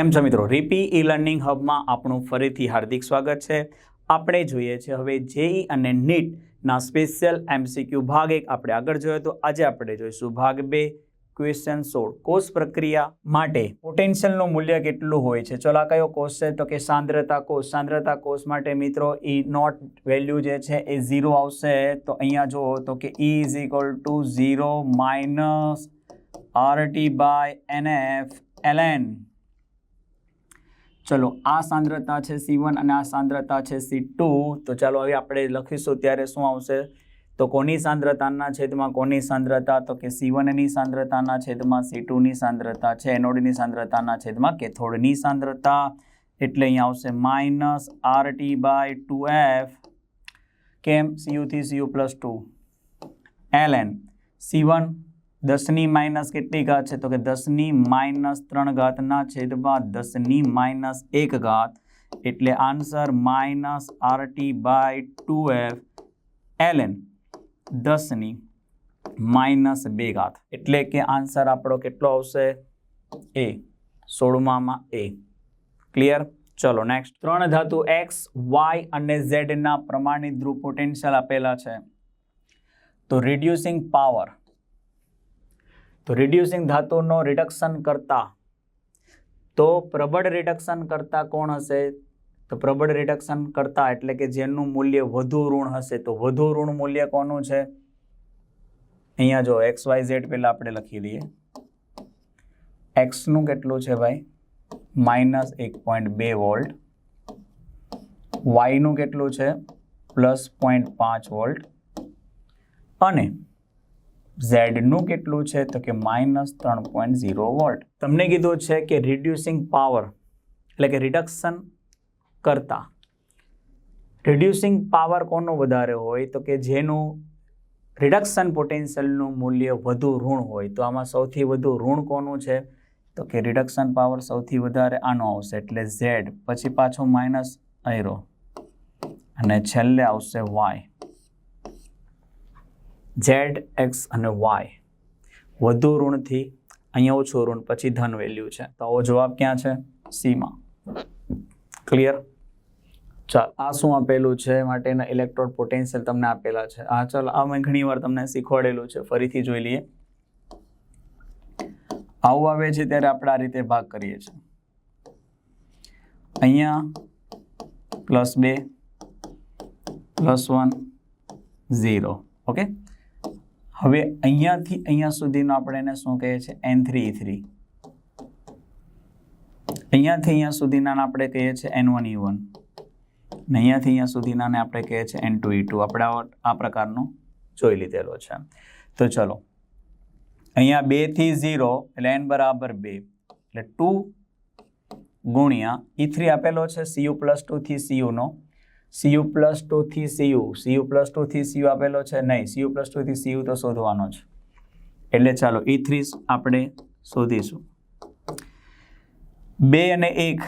કેમ છો મિત્રો? રીપી ઈ લર્નિંગ હબમાં આપણું ફરીથી હાર્દિક સ્વાગત છે. આપણે જોઈએ છે હવે જેઈ અને નીટના સ્પેશિયલ એમસીક્યુ ભાગ એક આપણે આગળ જોયો તો આજે આપણે જોઈશું ભાગ બે ક્વેશ્ચન સોળ. કોષ પ્રક્રિયા માટે પોટેન્શિયલનું મૂલ્ય કેટલું હોય છે? ચલો કયો કોષ છે? તો કે સાંદ્રતા કોષ. સાંદ્રતા કોષ માટે મિત્રો ઈ નોટ વેલ્યુ જે છે એ ઝીરો આવશે. તો અહીંયા જુઓ તો કે E is equal to zero minus R T by N F L N ચલો, આ સાંદ્રતા છે સી અને આ સાંદ્રતા છે સી તો ચાલો, હવે આપણે લખીશું ત્યારે શું આવશે? તો કોની સાંદ્રતાના છેદમાં કોની સાંદ્રતા? તો કે સી વનની સાંદ્રતાના છેદમાં સી ટુની સાંદ્રતા છે. એનોડની સાંદ્રતાના છેદમાં કેથોડની સાંદ્રતા. એટલે અહીં આવશે minus R T by two F કેમ? સીયુથી CU plus two L N C one દસની માઇનસ કેટલી ઘાત છે? તો કે દસની માઇનસ ત્રણ ઘાતના છેદમાં દસની માઇનસ એક ઘાત. એટલે answer minus RT by two F L N દસની માઇનસ બે ઘાત. એટલે કે આન્સર આપણો કેટલો આવશે? એ સોળમામાં એ. ક્લિયર ચલો નેક્સ્ટ ત્રણ ધાતુ એક્સ, વાય અને ઝેડના પ્રમાણિત ધ્રુવ પોટેન્શિયલ આપેલા છે. તો રિડ્યુસિંગ પાવર તો રિડ્યુસિંગ ધાતુનો રિડક્શન કરતા તો પ્રબળ રિડક્શન કરતા કોણ હશે? તો પ્રબળ રિડક્શન કરતા એટલે કે જેનું મૂલ્ય વધુ ઋણ હશે, તો વધુ ઋણ મૂલ્ય કોનું છે? અહીંયા જો એક્સ વાય ઝેડ પહેલાં આપણે લખી દઈએ. એક્સનું કેટલું છે ભાઈ? માઇનસ એક પોઈન્ટ બે વોલ્ટ. વાયનું કેટલું છે? પ્લસ પોઈન્ટ પાંચ વોલ્ટ. અને ઝેડનું કેટલું છે? તો કે માઇનસ ત્રણ પોઈન્ટ ઝીરો વોલ્ટ. તમને કીધું છે કે રિડ્યુસિંગ પાવર એટલે કે રિડક્શન કરતા. રિડ્યુસિંગ પાવર કોનો વધારે હોય? તો કે જેનું રિડક્શન પોટેન્શિયલનું મૂલ્ય વધુ ઋણ હોય. તો આમાં સૌથી વધુ ઋણ કોનું છે? તો કે રિડક્શન પાવર સૌથી વધારે આનો આવશે, એટલે ઝેડ. પછી પાછો માઇનસ અયરો અને છેલ્લે આવશે વાય ઝેડ, એક્સ અને વાય. વધુ ઋણથી અહીંયા ઓછું ઋણ, પછી ધન વેલ્યુ છે. તો આવો જવાબ ક્યાં છે? સીમાં ક્લિયર ચાલ, આ શું આપેલું છે? માટેના ઇલેક્ટ્રોડ પોટેન્શિયલ તમને આપેલા છે. આ ચાલ, આ મેં ઘણી વાર તમને શીખવાડેલું છે. ફરીથી જોઈ લઈએ. આવું આવે છે ત્યારે આપણે આ રીતે ભાગ કરીએ છીએ. અહીંયા પ્લસ બે પ્લસ વન ઝીરો ઓકે હવે અહીંયાથી અહીંયા સુધીનો આપણે એને શું કહીએ છીએ? એન થ્રી ઈ થ્રી અહીંયાથી અહીંયા સુધીના આપણે કહીએ છીએ એન વન ઈ વન ને અહીંયાથી અહીંયા સુધીનાને આપણે કહીએ છીએ એન ટુ ઈ ટુ આપણે આ પ્રકારનો જોઈ લીધેલો છે. તો ચલો. અહીંયા બેથી ઝીરો એટલે એન બરાબર બે. એટલે ટુ ગુણ્યા ઈ થ્રી આપેલો છે સીયુ પ્લસ ટુથી સીયુનો સીયુ પ્લસ ટુથી સીયુ સીયુ પ્લસ ટુથી સીયુ આપેલો છે નહીં. સીયુ પ્લસ ટુથી સીયુ તો શોધવાનો છે. એટલે ચાલો ઈ થ્રી આપણે શોધીશું. બે અને એક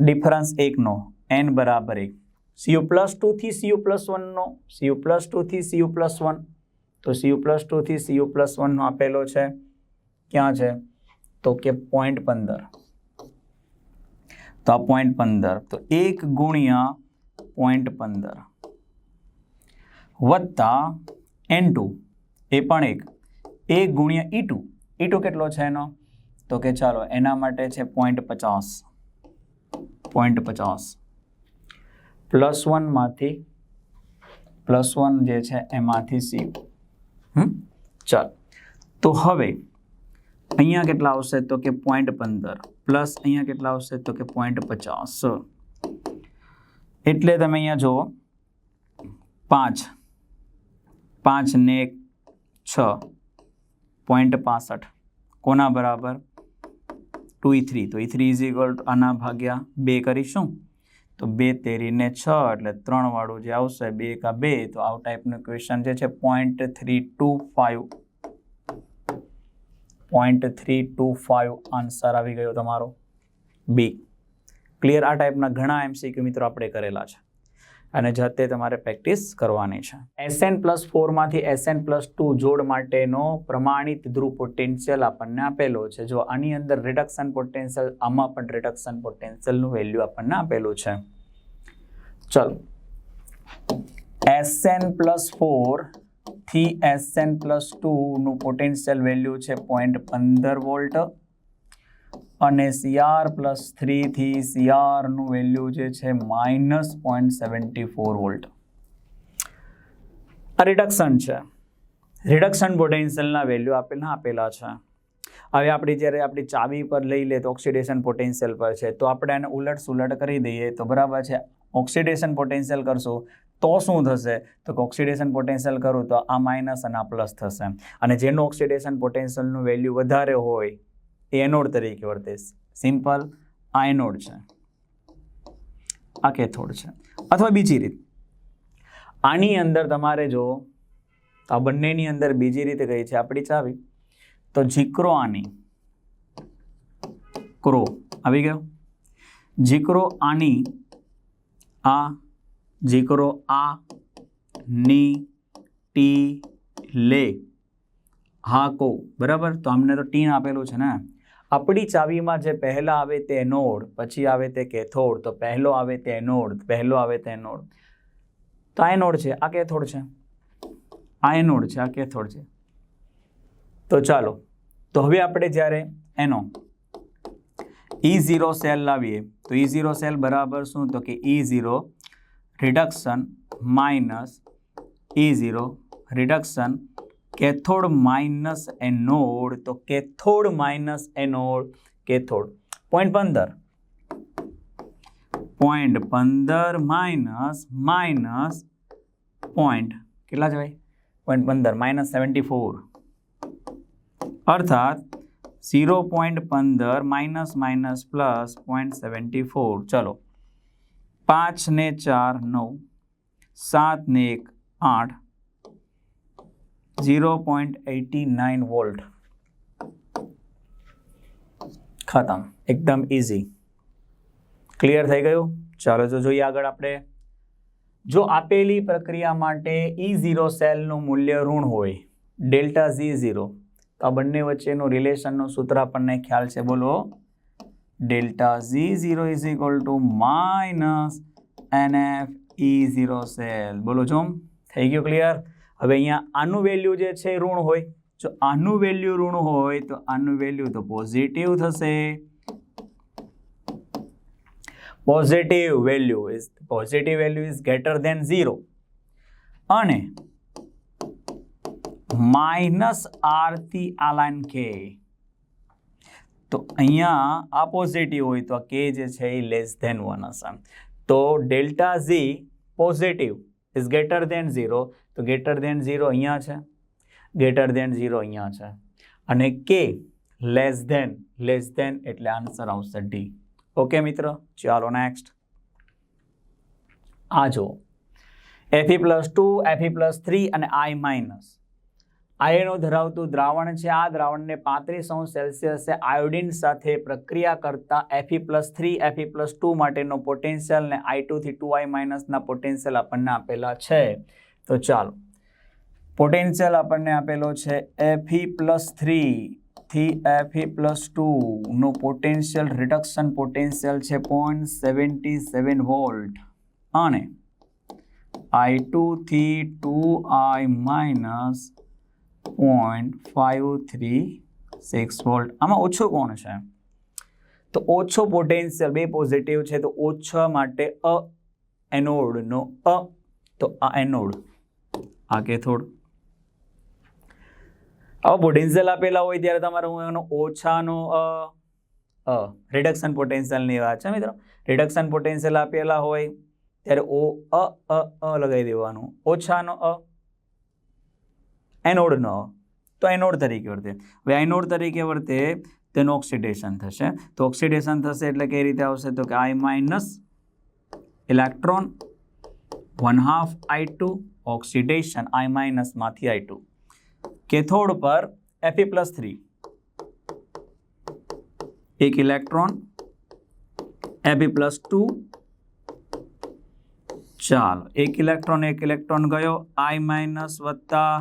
ડિફરન્સ એકનો એન બરાબર એક. સીયુ પ્લસ ટુથી સીયુ પ્લસ વનનો સીયુ પ્લસ ટુથી સીયુ પ્લસ વન તો સીયુ પ્લસ ટુથી સીયુ પ્લસ વનનો આપેલો છે ક્યાં છે? તો કે પોઈન્ટ પંદર. તો પોઈન્ટ પંદર. તો એક ગુણ્યા પોઈન્ટ પંદર વત્તા એન ટુ એ પણ એક એક ગુણ્યા ઈ ટુ ઈ ટુ કેટલો છે એનો? તો કે ચાલો, એના માટે છે પોઈન્ટ પચાસ પોઈન્ટ પચાસ. પ્લસ વનમાંથી પ્લસ વન જે છે એમાંથી સી હમ? ચાલ. તો હવે, અહીંયા કેટલા આવશે? તો કે પોઈન્ટ પંદર, પ્લસ અહીંયા કેટલા આવશે? તો કે પોઈન્ટ પચાસ. એટલે તમે અહીંયા જુઓ. પાંચ. પાંચ ને છ. પોઈન્ટ પાસઠ. કોના બરાબર? Two E three. તો ઈ થ્રી ઇઝ ઇક્વલ આના ભાગ્યા બે કરીશું. તો બે તેરીને છ, એટલે ત્રણ વાળું જે આવશે, બે કા બે, તો આવું ટાઈપનું ક્વેશ્ચન જે છે point three two five point three two five answer આવી ગયો તમારો. બી. ક્લિયર આ ટાઈપના ઘણા એમસીક્યુ મિત્રો આપણે કરેલા છે. અને જાતે તમારે પ્રેક્ટિસ કરવાની છે. એસએન પ્લસ ફોરમાંથી એસએન પ્લસ ટુ જોડ માટેનો પ્રમાણિત ધ્રુવ પોટેન્શિયલ આપણને આપેલો છે. જો આની અંદર રિડક્શન પોટેન્શિયલ આમાં પણ રિડક્શન પોટેન્શિયલનું વેલ્યુ આપણને આપેલું છે. ચલો. એસએન પ્લસ ફોરથી એસએન પ્લસ ટુનું પોટેન્શિયલ વેલ્યુ છે પોઈન્ટ પંદર વોલ્ટ અને સીઆર પ્લસ થ્રીથી સીઆરનું વેલ્યુ જે છે minus point seventy four volt આ રિડક્શન છે. રિડક્શન પોટેન્શિયલના વેલ્યુ આપેલા આપેલા છે. હવે આપણે જ્યારે આપણી ચાવી પર લઈ લે તો ઓક્સિડેશન પોટેન્શિયલ પર છે, તો આપણે એને ઉલટ સુલટ કરી દઈએ તો બરાબર છે. ઓક્સિડેશન પોટેન્શિયલ કરશું તો શું થશે? તો કે ઓક્સિડેશન પોટેન્શિયલ કરું તો આ માઇનસ અને આ પ્લસ થશે. અને જેનું ઓક્સિડેશન પોટેન્શિયલનું વેલ્યુ વધારે હોય એનોડ તરીકે વર્તે સિમ્પલ, આ એનોડ છે. આ કેથોડ છે. અથવા બીજી રીત. આની અંદર તમારે જો, આ બંનેની અંદર બીજી રીતે કહી છે આપણી ચાવી, તો જીક્રો આની. ક્રો. આવી ગયો? જીક્રો આની, આ, જીક્રો આ, ની, ટી, લે. હા, કો. બરાબર? તો અમને તો ટીન આપેલું છે ને. આપણી ચાવીમાં જે પહેલા આવે તે એનોડ પછી આવે તે કેથોડ, તો પહેલો આવે તે એનોડ પહેલો આવે તે એનોડ તો આ એનોડ છે, આ કેથોડ છે. આ એનોડ છે, આ કેથોડ છે. તો ચાલો, તો હવે આપણે જ્યારે એનો ઈ ઝીરો સેલ લાવીએ, તો ઈ ઝીરો સેલ બરાબર શું? તો કે E zero reduction minus E zero reduction cathode minus anode તો cathode minus anode cathode point પંદર પોઈન્ટ પંદર માઇનસ માઇનસ પોઈન્ટ કેટલા છે ભાઈ પોઈન્ટ પંદર માઇનસ સેવન્ટી ફોર અર્થાત ઝીરો પોઈન્ટ પંદર minus minus plus point seventy four ચલો પાંચ ને ચાર નવ સાત ને એક આઠ zero point eighty nine volt ખતમ. એકદમ ઇઝી ક્લિયર થઈ ગયું? ચાલો, જો જોઈએ આગળ આપણે. જો આપેલી પ્રક્રિયા માટે ઈ ઝીરો સેલનું મૂલ્ય ઋણ હોય, ડેલ્ટા ઝી ઝીરો તો આ બંને વચ્ચેનું રિલેશનનું સૂત્ર આપણને ખ્યાલ છે. બોલો. Delta G zero is equal to minus N F E zero cell બોલો જોમ થઈ ગયું ક્લિયર હવે અહીંયા આનું વેલ્યુ જે છે ઋણ હોય. જો આનું વેલ્યુ ઋણ હોય તો આનું વેલ્યુ તો પોઝિટિવ થશે. Positive value is positive value is greater than zero અને માઇનસ આરથી આ લાઈન કે તો અહીંયા આ પોઝિટિવ હોય તો આ કે જે છે એ લેસ ધેન વન હશે. તો delta G positive is greater than zero તો ગ્રેટર ધેન ઝીરો અહીંયા છે. ગ્રેટર ધેન ઝીરો અહીંયા છે. અને કે લેસ ધેન લેસ ધેન એટલે આન્સર આવશે ડી ઓકે મિત્ર? ચાલો નેક્સ્ટ આ જુઓ. FE plus two FE plus three અને આઈ માઇનસ આયનો ધરાવતું દ્રાવણ છે. આ દ્રાવણને પાંત્રીસ અંશ સેલ્સિયસે આયોડિન સાથે પ્રક્રિયા કરતા FE plus three FE plus two માટેનો પોટેન્શિયલ ને આઈ ટુથી ટુ આઈ માઇનસના પોટેન્શિયલ આપણને આપેલા છે. તો ચાલો. પોટેન્શિયલ આપણને આપેલો છે એફી પ્લસ થ્રી થી એફી પ્લસ ટુનું પોટેન્શિયલ રિડક્શન પોટેન્શિયલ છે પોઈન્ટ સેવન્ટી સેવન વોલ્ટ અને I ટુથી two I minus point five three six volt આમાં ઓછો કોણ છે? તો ઓછો પોટેન્શિયલ બે પોઝિટિવ છે, તો ઓછા માટે અ એનોડનો અ. તો આ એનોડ, આ કેથોડ. આવા પોટેન્શિયલ આપેલા હોય ત્યારે તમારે હું એનો ઓછાનો અ અ રિડક્શન પોટેન્શિયલની વાત છે, મિત્રો. રિડક્શન પોટેન્શિયલ આપેલા હોય ત્યારે ઓ, અ અ અ લગાવી દેવાનું. ઓછાનો અ. એનોડનો તો એનોડ તરીકે વર્તે હવે એનોડ તરીકે વર્તે તેનું ઓક્સિડેશન થશે તો ઓક્સિડેશન થશે એટલે કઈ રીતે આવશે તો કે I minus electron one half I two oxidation I માઇનસમાંથી I two cathode પર એફી પ્લસ થ્રી એક ઇલેક્ટ્રોન એફી પ્લસ ટુ ચાલો એક ઇલેક્ટ્રોન એક ઇલેક્ટ્રોન ગયો આઈ માઇનસ વત્તા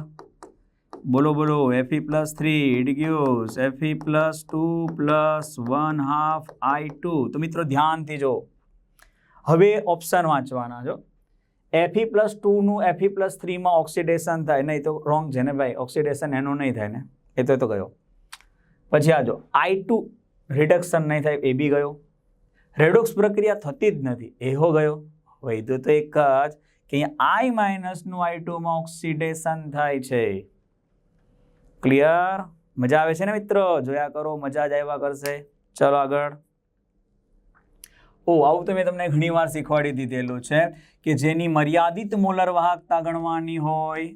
બોલો બોલો. FE plus three it F FE plus two plus one half I two તો મિત્રો, ધ્યાનથી જો હવે ઓપ્શન વાંચવાના જો એફી પ્લસ ટુનું એફી પ્લસ થ્રીમાં ઓક્સિડેશન થાય. નહીં તો રોંગ છે ને ભાઈ? ઓક્સિડેશન એનું નહીં થાય ને? એ તો તો ગયો. પછી આ જો આઈ ટુ રિડક્શન નહીં થાય, એ બી ગયો. રેડોક્સ પ્રક્રિયા થતી જ નથી, એહો ગયો. વૈધું તો એક જ કે આઈ માઇનસનું આઈ ટુમાં ઓક્સિડેશન થાય છે. ક્લિયર મજા આવે છે ને મિત્રો? જોયા કરો, મજા જ આવ્યા કરશે. ચલો આગળ. ઓ આવું તો મેં તમને ઘણી વાર શીખવાડી દીધેલું છે કે જેની મર્યાદિત મોલર વાહકતા ગણવાની હોય,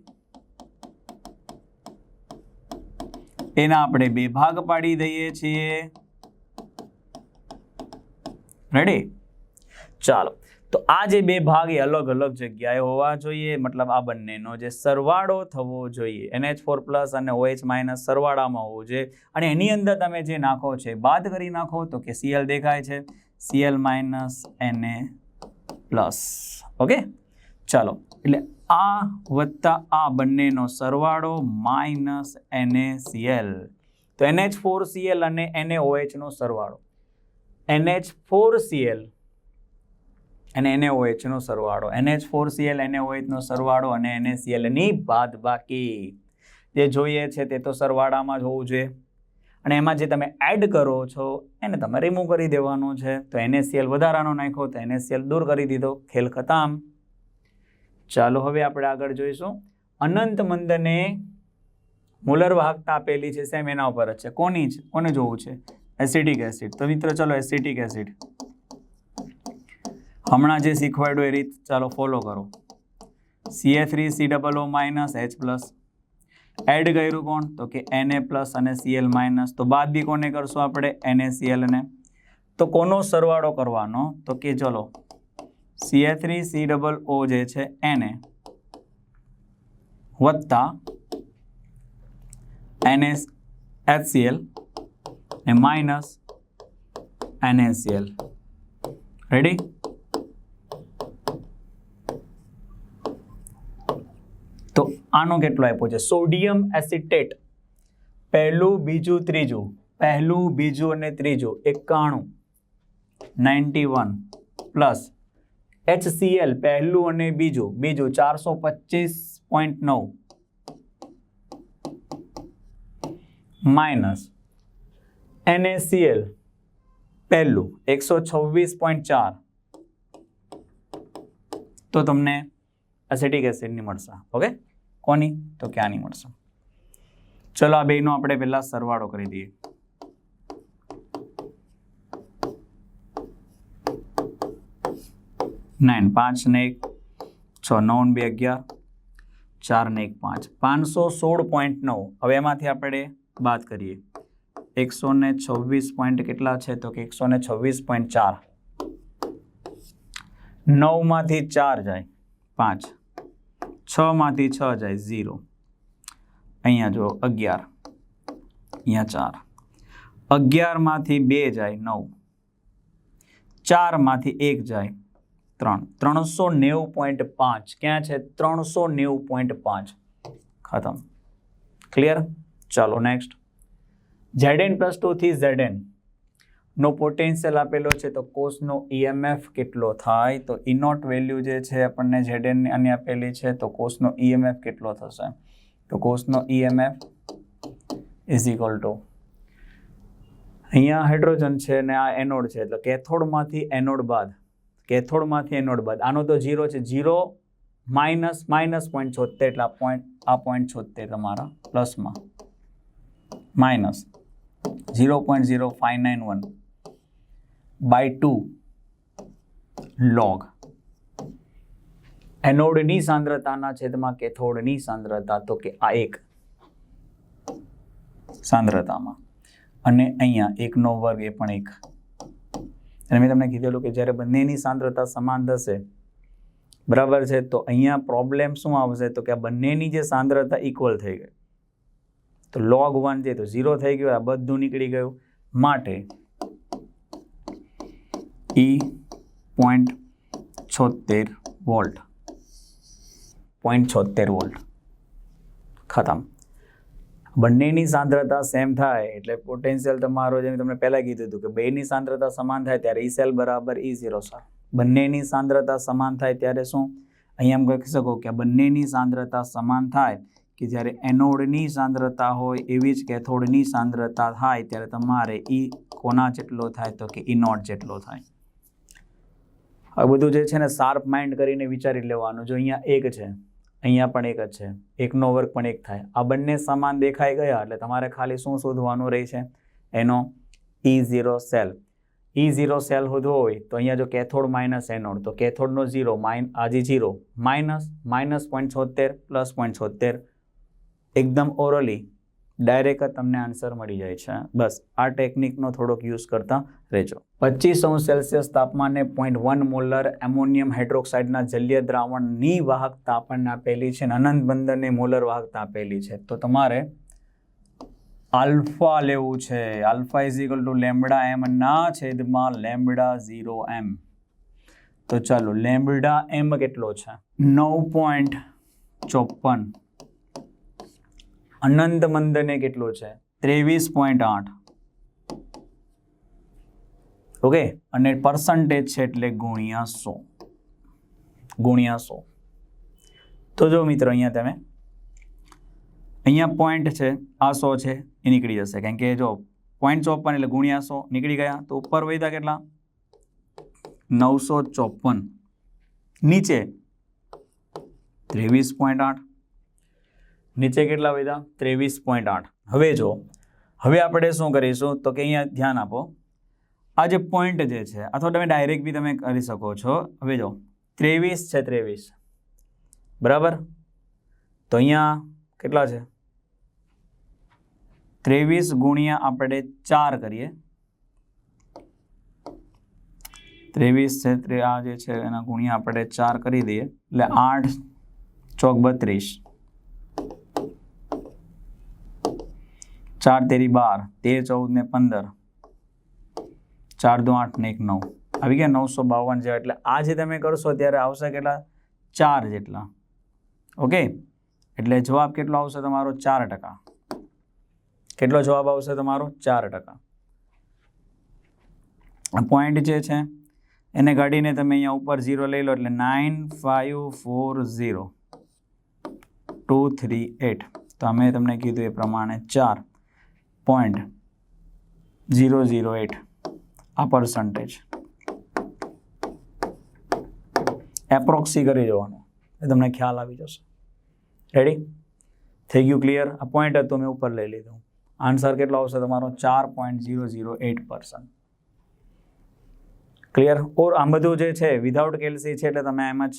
એના આપણે બે ભાગ પાડી દઈએ છીએ. રેડી ચાલો. તો આ જે બે ભાગ એ અલગ અલગ જગ્યાએ હોવા જોઈએ. મતલબ આ બંનેનો જે સરવાળો થવો જોઈએ. એનએચ ફોર પ્લસ અને ઓએચ માઇનસ સરવાળામાં હોવો જોઈએ. અને એની અંદર તમે જે નાખો છે, બાદ કરી નાખો તો કે સીએલ દેખાય છે. સીએલ માઇનસ એને પ્લસ. ઓકે? ચાલો. એટલે આ વત્તા આ બંનેનો સરવાળો માઇનસ એને સીએલ તો એનએચ ફોર સીએલ અને એને ઓએચનો સરવાળો. એનએચ ફોર સીએલ અને NaOH નો સરવાળો, એનએચ ફોર સીએલ નો સરવાળો અને એનએસીએલની બાદ બાકી. જે જોઈએ છે તે તો સરવાળામાં જ હોવું જોઈએ. અને એમાં જે તમે એડ કરો છો, એને તમે રિમૂવ કરી દેવાનું છે. તો એનએસીએલ વધારાનો નાખ્યો, તો એનએસીએલ દૂર કરી દીધો. ખેલ ખતમ. ચાલો હવે આપણે આગળ જોઈશું. અનંત મંદને મુલર વાહકતા આપેલી છે, સેમ એના ઉપર જ છે. કોની છે? કોને જોવું છે? Acidic acid. તો મિત્રો, ચલો એસિટિક એસિડ. હમણાં જે શીખવાડ્યું એ રીત ચાલો ફોલો કરો. CA three C double O minus H plus add કર્યું કોણ? તો કે એને પ્લસ અને સીએલ માઇનસ તો બાદ બી કોને કરશું આપણે? એને સીએલ ને તો કોનો સરવાળો કરવાનો? તો કે ચલો CA three C double O જે છે એને વત્તા એનએસ એચસીએલ ને માઇનસ એનએસસીએલ રેડી તો આનો કેટલો આપ્યો છે? Sodium acetate. પહેલું, બીજું, ત્રીજું. પહેલું, બીજું અને ત્રીજું. એકાણું. Ninety one. પ્લસ. એચસીએલ, પહેલું અને બીજું. બીજું ચારસો પચીસ પોઈન્ટ નવ. માઇનસ. એનએસીએલ, પહેલું. એકસો છવ્વીસ પોઈન્ટ ચાર. તો તમને એસિટિક એસિડની મળશે. ઓકે? કોની? તો ક્યાંની મળશે. ચલો આ બેનો આપણે પહેલાં સરવાળો કરી દઈએ. નાઇન પાંચ ને એક, છ, નવ બે અગિયાર, ચાર ને એક પાંચ. પાંચસો સોળ પોઈન્ટ નવ. હવે એમાંથી આપણે બાદ કરીએ. એકસો ને છવ્વીસ પોઈન્ટ કેટલા છે? તો કે એકસો ને છવ્વીસ પોઈન્ટ ચાર. નવમાંથી ચાર જાય. પાંચ. છમાંથી છ જાય ઝીરો. અહીંયા જો અગિયાર. અહીંયા ચાર. અગિયારમાંથી બે જાય નવ. ચારમાંથી એક જાય ત્રણ. ત્રણસો નેવું પોઈન્ટ પાંચ. ક્યાં છે? ત્રણસો નેવું પોઈન્ટ પાંચ. ખતમ. ક્લિયર ચાલો નેક્સ્ટ ઝેડ એન પ્લસ ટુથી ઝેડએન નો પોટેન્શિયલ આપેલો છે, તો કોષનો ઈએમએફ કેટલો થાય? તો ઇનોટ વેલ્યુ જે છે, આપણને ઝેડએન આની આપેલી છે, તો કોષનો ઈએમએફ કેટલો થશે? તો કોષનો ઈએમએફ ઇઝ ઇક્વલ ટુ અહીંયા હાઇડ્રોજન છે અને આ એનોડ છે, એટલે કેથોડમાંથી એનોડ બાદ, કેથોડમાંથી એનોડ બાદ. આનો તો ઝીરો છે ઝીરો માઇનસ માઇનસ પોઈન્ટ છોતેર, એટલે આ પોઈન્ટ આ પોઈન્ટ છોતેર તમારા પ્લસમાં minus zero point zero five nine one by two log એનોડની સાંદ્રતાના છેદમાં કેથોડની સાંદ્રતા, તો કે આ એક સાંદ્રતામાં. અને અહીંયા એકનો વર્ગ એ પણ એક. અને મેં તમને કીધેલું કે જ્યારે બંનેની સાંદ્રતા સમાન થશે, બરાબર છે? તો અહીંયા પ્રોબ્લેમ શું આવશે? તો કે આ બંનેની જે સાંદ્રતા ઇક્વલ થઈ ગઈ. તો લોગ વન છે તો ઝીરો થઈ ગયો, આ બધું નીકળી ગયું. માટે ઈ પોઈન્ટ છોતેર વોલ્ટ પોઈન્ટ છોતેર વોલ્ટ ખતમ બંનેની સાંદ્રતા સેમ થાય, એટલે પોટેન્શિયલ તમારો જેમ તમને પહેલાં કીધું હતું કે બેની સાંદ્રતા સમાન થાય ત્યારે ઈ સેલ બરાબર ઈ ઝીરો સર બંનેની સાંદ્રતા સમાન થાય ત્યારે શું? અહીંયા એમ કહી શકો કે બંનેની સાંદ્રતા સમાન થાય કે જ્યારે એનોડની સાંદ્રતા હોય એવી જ કેથોડની સાંદ્રતા થાય ત્યારે તમારે ઈ કોના જેટલો થાય તો કે ઈ નોટ જેટલો થાય. હવે બધું જે છે ને શાર્પ માઇન્ડ કરીને વિચારી લેવાનું. જો અહીંયા એક છે, અહીંયા પણ એક જ છે. એકનો વર્ગ પણ એક થાય. આ બંને સમાન દેખાઈ ગયા, એટલે તમારે ખાલી શું શોધવાનું રહે છે? એનો E zero cell E zero cell શોધવો હોય તો અહીંયા જો કેથોડ માઇનસ એનોડ તો કેથોડનો ઝીરો માઇન આજે ઝીરો માઇનસ માઇનસ પોઈન્ટ છોતેર પ્લસ પોઈન્ટ છોતેર. એકદમ ઓરલી ડાયરેક્ટ તમને આન્સર મળી જાય છે. બસ, આ ટેકનિકનો થોડોક યુઝ કરતા રહેજો. પચીસ અંશ સેલ્સિયસ તાપમાને પોઈન્ટ વન મોલર એમોનિયમ હાઇડ્રોક્સાઇડના જલીય દ્રાવણની વાહકતા આપણને આપેલી છે અને અનંત બંદરની મોલર વાહકતા આપેલી છે. તો તમારે આલ્ફા લેવું છે. Alpha is equal to lambda M ના છેદમાં લેમ્બડા ઝીરો એમ તો ચાલો, લેમ્બડા એમ કેટલો છે? નવ પોઈન્ટ ચોપન. અનંત મંદને કેટલો છે? ત્રેવીસ પોઈન્ટ આઠ. ઓકે અને પર્સન્ટેજ છે એટલે ગુણ્યા સો. ગુણ્યા સો. તો જો મિત્રો, અહીંયા તમે, અહીંયા પોઈન્ટ છે, આ સો છે, એ નીકળી જશે. કારણ કે જો પોઈન્ટ ચોપન એટલે ગુણ્યા સો નીકળી ગયા, તો ઉપર વધ્યા કેટલા? નવસો ચોપન. નીચે ત્રેવીસ પોઈન્ટ આઠ. નીચે કેટલા વધ્યા? ત્રેવીસ પોઈન્ટ આઠ. હવે જો, હવે આપણે શું કરીશું? તો કે અહીંયા ધ્યાન આપો. આ જે પોઈન્ટ જે છે, અથવા તમે ડાયરેક્ટ બી તમે કરી શકો છો. હવે જો, ત્રેવીસ છે ત્રેવીસ. બરાબર? તો અહીંયા કેટલા છે? ત્રેવીસ ગુણ્યા આપણે ચાર કરીએ. ત્રેવીસ છે આ જે છે, એના ગુણ્યા આપણે ચાર કરી દઈએ. એટલે આઠ ચોક બત્રીસ. ચાર તેરી બાર, તેર, ચૌદ ને પંદર. ચાર દો આઠ ને એક નવ. આવી ગયા નવસો બાવન જેવા. એટલે આ જે તમે કરશો ત્યારે આવશે કેટલા? ચાર જેટલા. ઓકે? એટલે જવાબ કેટલો આવશે તમારો? ચાર ટકા. કેટલો જવાબ આવશે તમારો? ચાર ટકા. પોઈન્ટ જે છે, એને કાઢીને તમે અહીંયા ઉપર ઝીરો લઈ લો. એટલે nine five four zero two three eight તો અમે તમને કીધું એ પ્રમાણે ચાર. પોઈન્ટ ઝીરો ઝીરો એટ આ પર્સન્ટેજ એપ્રોક્સી કરી જવાનું એ તમને ખ્યાલ આવી જશે. રેડી થઈ ગયું ક્લિયર આ પોઈન્ટ હતું મેં ઉપર લઈ લીધું. આન્સર કેટલો આવશે તમારો? ચાર point zero zero eight percent clear or આ બધું જે છે વિધાઉટ કેલ્સી છે, એટલે તમે એમ જ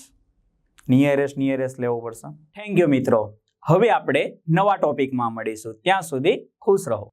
નિયરેસ્ટ નિયરેસ્ટ લેવું પડશે. થેન્ક યુ મિત્રો. હવે આપણે નવા ટોપિકમાં મળીશું. ત્યાં સુધી ખુશ રહો.